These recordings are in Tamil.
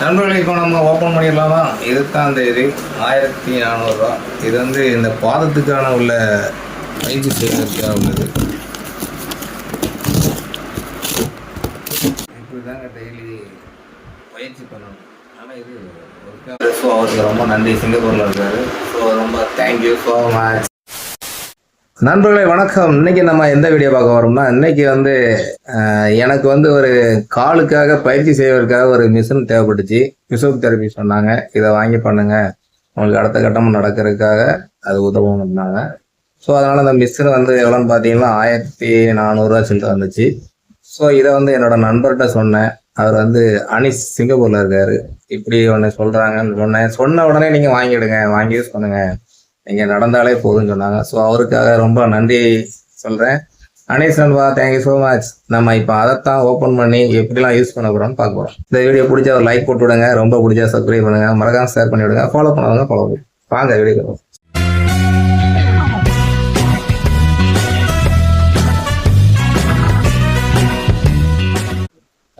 நண்பர்களே இப்போ நம்ம ஓப்பன் பண்ணிடலாமா? இருபத்தாம் தேதி ஆயிரத்தி நானூறுரூவா இது வந்து இந்த பாதத்துக்கான உள்ள பயிற்சி செய்வதற்காக உள்ளது. இப்படிதாங்க டெய்லி பயிற்சி பண்ணணும். ஆனால் இது ஸோ அவருக்கு ரொம்ப நன்றி. சிங்கப்பூரில் இருக்காரு. ஸோ ரொம்ப தேங்க்யூ ஸோ மச் நண்பர்களே வணக்கம். இன்னைக்கு நம்ம எந்த வீடியோ பார்க்க வரோம்னா இன்னைக்கு வந்து எனக்கு வந்து ஒரு காலுக்காக பயிற்சி செய்வதற்காக ஒரு மிஷின் தேவைப்பட்டுச்சு. பிசியோதெரபி சொன்னாங்க. இதை வாங்கி பண்ணுங்க. உங்களுக்கு அடுத்த கட்டமும் நடக்கிறதுக்காக அது உதவும் பண்ணாங்க ஸோ அதனால அந்த மிஷின் வந்து எவ்வளோன்னு பார்த்தீங்கன்னா ஆயிரத்தி நானூறுரூவா சில்லு வந்துச்சு. ஸோ இதை வந்து என்னோட நண்பர்கிட்ட சொன்னேன். அவர் வந்து அனிஸ் சிங்கப்பூர்ல இருக்காரு. இப்படி ஒன்று சொல்றாங்கன்னு சொன்னேன். சொன்ன உடனே நீங்க வாங்கிடுங்க. வாங்கி யூஸ் நீங்கள் நடந்தாலே போதும்னு சொன்னாங்க. ஸோ அவருக்காக ரொம்ப நன்றி சொல்கிறேன் அனேஷ் நண்பா தேங்க்யூ ஸோ மச் நம்ம இப்போ அதைத்தான் ஓப்பன் பண்ணி எப்படிலாம் யூஸ் பண்ண போகிறோம்னு பார்க்க போகிறோம் இந்த வீடியோ பிடிச்சா ஒரு லைக் போட்டு விடுங்க. ரொம்ப பிடிச்சா சப்ஸ்கிரைப் பண்ணுங்க. மறக்காம ஷேர் பண்ணி விடுங்க. ஃபாலோ பண்ணுவாங்க ஃபாலோ பண்ணுங்க வாங்க வீடியோ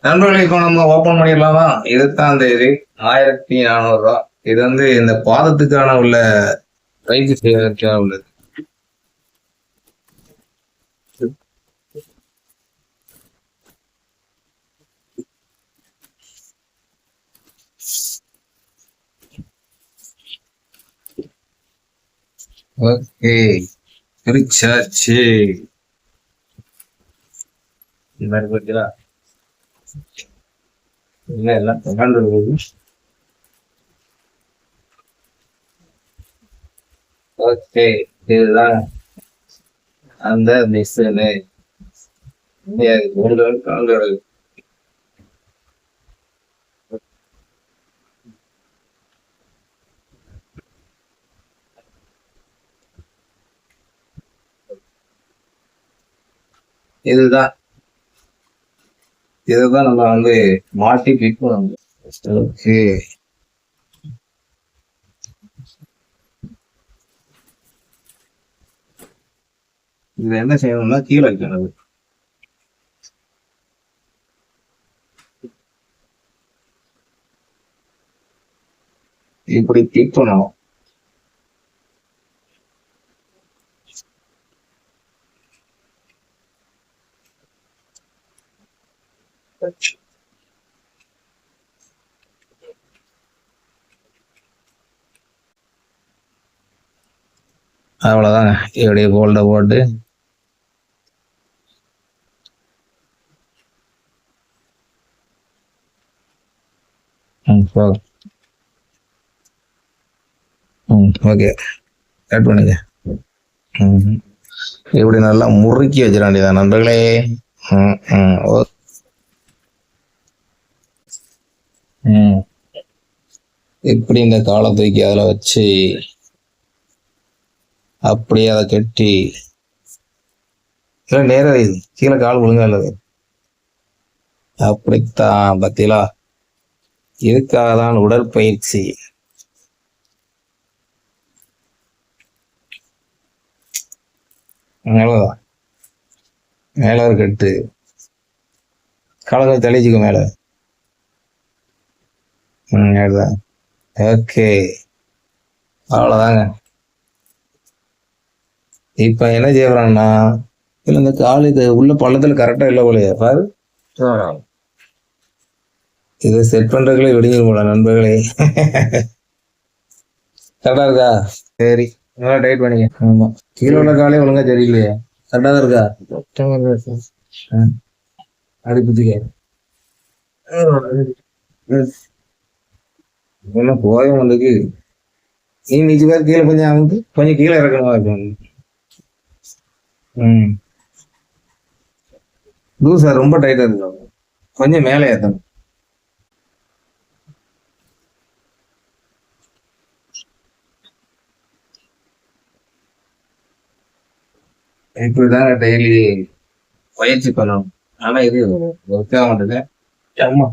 நண்பர்களுக்கு நம்ம ஓப்பன் பண்ணிடலாமா? இருபத்தாம் தேதி ஆயிரத்தி நானூறுரூவா இது வந்து இந்த பாதத்துக்கான உள்ள பயிற்சி செய்வதற்காக உள்ளது. ஓகே. பிரிச்சாச்சு. இந்த மாதிரி பார்த்தீங்களா இல்ல எல்லாம் தொண்டாண்டு இதுதான். அந்த மிஷினு. கால்கள். இதுதான். இதுதான் நம்ம வந்து மாட்டி பிக் ஓகே. இது என்ன செய்யணும்னா கீழே வைக்கணும் இப்படி கிளிக் பண்ணணும். அவ்வளோதாங்க இப்படியே போல்ட போட்டு ம் போதும் ம் ஓகே. கட் பண்ணுங்க ம் இப்படி நல்லா முறுக்கி வச்சிட வேண்டியதான் நண்பர்களே. ம் ம் ஓ. ம். இப்படி இந்த காலை தூக்கி அதில் வச்சு அப்படியே அதை கட்டி இல்லை நேரம் கீழே கால் ஒழுங்கா இல்லது அப்படித்தான் பத்திலா. இதுக்காக தான் உடற்பயிற்சி? மேலதான் மேல ஒரு கட்டு. காலங்கள் தெளிச்சுக்க மேல. அதுதான் ஓகே. அவ்வளோதாங்க இப்ப என்ன செய்யறாங்கன்னா இல்லை இந்த கால் இது உள்ள பள்ளத்தில் கரெக்டா இல்ல போலையா பாரு. இதை செட் பண்றதுக்குள்ளே விடுங்க போல நண்பர்களே. கரெக்டா இருக்கா? சரி நல்லா டைட் பண்ணிக்க. ஆமா. கீழே உள்ள காலே ஒழுங்கா சரியில்லையே. கரெக்டா தான் இருக்கா? ஆ. அப்படி புத்திக்க என்ன போயும் வந்துக்கு நீ நிச்சு பேர் கீழே கொஞ்சம் அமுக்கு. கொஞ்சம் கீழே இறக்கணுமா இருக்கும் ம். லூசா ரொம்ப டைட்டா இருக்கு. கொஞ்சம் மேலே ஏத்தணும். இப்படிதாங்க டெய்லி பயிற்சி பண்ணணும். ஆனா இது ஒர்க் ஆக மாட்டேங்க அம்மா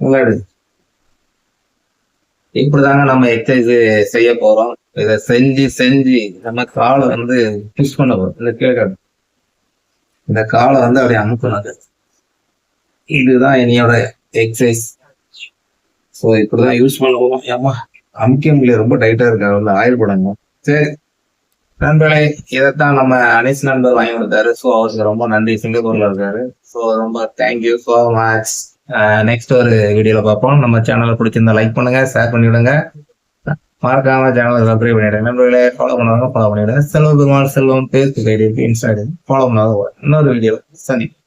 விளையாடு இப்படிதாங்க நம்ம எக்ஸசைஸ் செய்ய போறோம். இதை செஞ்சு செஞ்சு நம்ம காலை வந்து புஷ் பண்ண போறோம். இந்த கீழே காட்டு. இந்த காலை வந்து அப்படியே அமுக்கணும் அது. இதுதான் என்னையோட எக்ஸசைஸ் ஸோ இப்படிதான் யூஸ் பண்ணுவோம் ஏமா அமுக்க முடியல. ரொம்ப டைட்டா இருக்கு. உள்ள ஆயில் போடுங்க சரி. நண்பர்களே இதைத்தான் நம்ம அனிஸ் நண்பர் வாங்கி கொடுத்தாரு. ஸோ அவருக்கு ரொம்ப நன்றி. சிங்கப்பூர்ல இருக்காரு. ஸோ ரொம்ப தேங்க்யூ ஸோ மச் நெக்ஸ்ட் ஒரு வீடியோல பார்ப்போம். நம்ம சேனலை பிடிச்சிருந்தா லைக் பண்ணுங்க ஷேர் பண்ணி விடுங்க மறக்காம சேனலை சப்ஸ்கிரைப் பண்ணிடுங்க. நண்பர்களே ஃபாலோ பண்ணுவாங்க ஃபாலோ பண்ணிவிடுங்க. Selva Perumal Selvam Facebook ID Insta follow பண்ணாத இன்னொரு வீடியோ சந்திப்போம்.